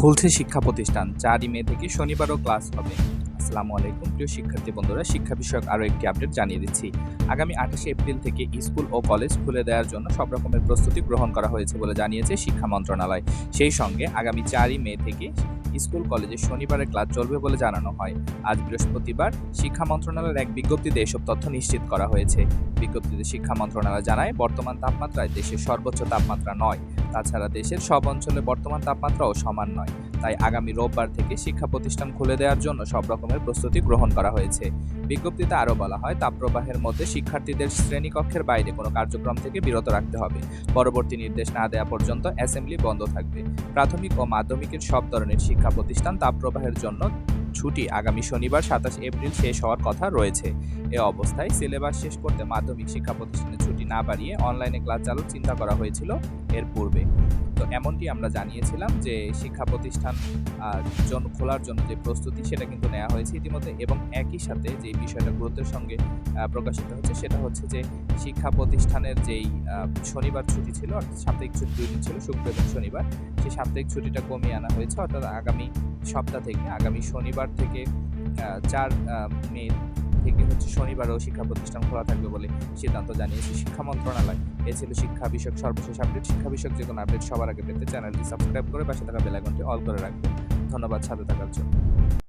খুলছে শিক্ষা প্রতিষ্ঠান। চারই মে থেকে শনিবারও ক্লাস হবে। আসসালামু আলাইকুম, প্রিয় শিক্ষার্থী বন্ধুরা, শিক্ষা বিষয়ক আরও একটি আপডেট জানিয়ে দিচ্ছি। আগামী আঠাশে এপ্রিল থেকে স্কুল ও কলেজ খুলে দেওয়ার জন্য সব রকমের প্রস্তুতি গ্রহণ করা হয়েছে বলে জানিয়েছে শিক্ষা মন্ত্রণালয়। সেই সঙ্গে আগামী চারই মে থেকে স্কুল কলেজে শনিবারে ক্লাস চলবে বলে জানানো হয়। আজ বৃহস্পতিবার শিক্ষা মন্ত্রণালয়ের এক বিজ্ঞপ্তিতে এসব তথ্য নিশ্চিত করা হয়েছে। বিজ্ঞপ্তিতে শিক্ষা মন্ত্রণালয় জানায়, বর্তমান তাপমাত্রায় দেশের সর্বোচ্চ তাপমাত্রা নয়। তাছাড়া দেশের সব অঞ্চলে বর্তমান তাপমাত্রাও সমান নয়। তাই আগামী রোববার থেকে শিক্ষা প্রতিষ্ঠান খুলে দেওয়ার জন্য সব রকমের প্রস্তুতি গ্রহণ করা হয়েছে। বিজ্ঞপ্তিতে আরও বলা হয়, তাপপ্রবাহের মধ্যে শিক্ষার্থীদের শ্রেণীকক্ষের বাইরে কোনো কার্যক্রম থেকে বিরত রাখতে হবে। পরবর্তী নির্দেশ না দেওয়া পর্যন্ত অ্যাসেম্বলি বন্ধ থাকবে। প্রাথমিক ও মাধ্যমিকের সব ধরনের শিক্ষা প্রতিষ্ঠান তাপপ্রবাহের জন্য ছুটি আগামী শনিবার সাতাশ এপ্রিল শেষ হওয়ার কথা রয়েছে। এ অবস্থায় সিলেবাস শেষ করতে মাধ্যমিক শিক্ষা প্রতিষ্ঠানে ছুটি না বাড়িয়ে অনলাইনে ক্লাস চালুর চিন্তা করা হয়েছিল এর পূর্বে। তো এমনটি আমরা জানিয়েছিলাম যে শিক্ষা প্রতিষ্ঠান জন খোলার জন্য যে প্রস্তুতি সেটা কিন্তু নেওয়া হয়েছে ইতিমধ্যে এবং একই সাথে যে বিষয়টা গুরুত্বের সঙ্গে প্রকাশিত হচ্ছে সেটা হচ্ছে যে শিক্ষা প্রতিষ্ঠানের যেই শনিবার ছুটি ছিল, অর্থাৎ সাপ্তাহিক ছুটি দুই দিন ছিল, শুক্র এবং শনিবার, সেই সাপ্তাহিক ছুটিটা কমিয়ে আনা হয়েছে, অর্থাৎ আগামী সপ্তাহ থেকে, আগামী শনিবার থেকে চার মে থেকে হচ্ছে শনিবারও শিক্ষা প্রতিষ্ঠান খোলা থাকবে বলে সিদ্ধান্ত জানিয়েছে শিক্ষা মন্ত্রণালয়। এ ছিল শিক্ষা বিষয়ক সর্বশেষ আপডেট। শিক্ষা বিষয়ক যে কোনো আপডেট সবার আগে পেতে চ্যানেলটি সাবস্ক্রাইব করে পাশে থাকা বেলাগনটি অল করে রাখবেন। ধন্যবাদ, সাথে থাকার জন্য।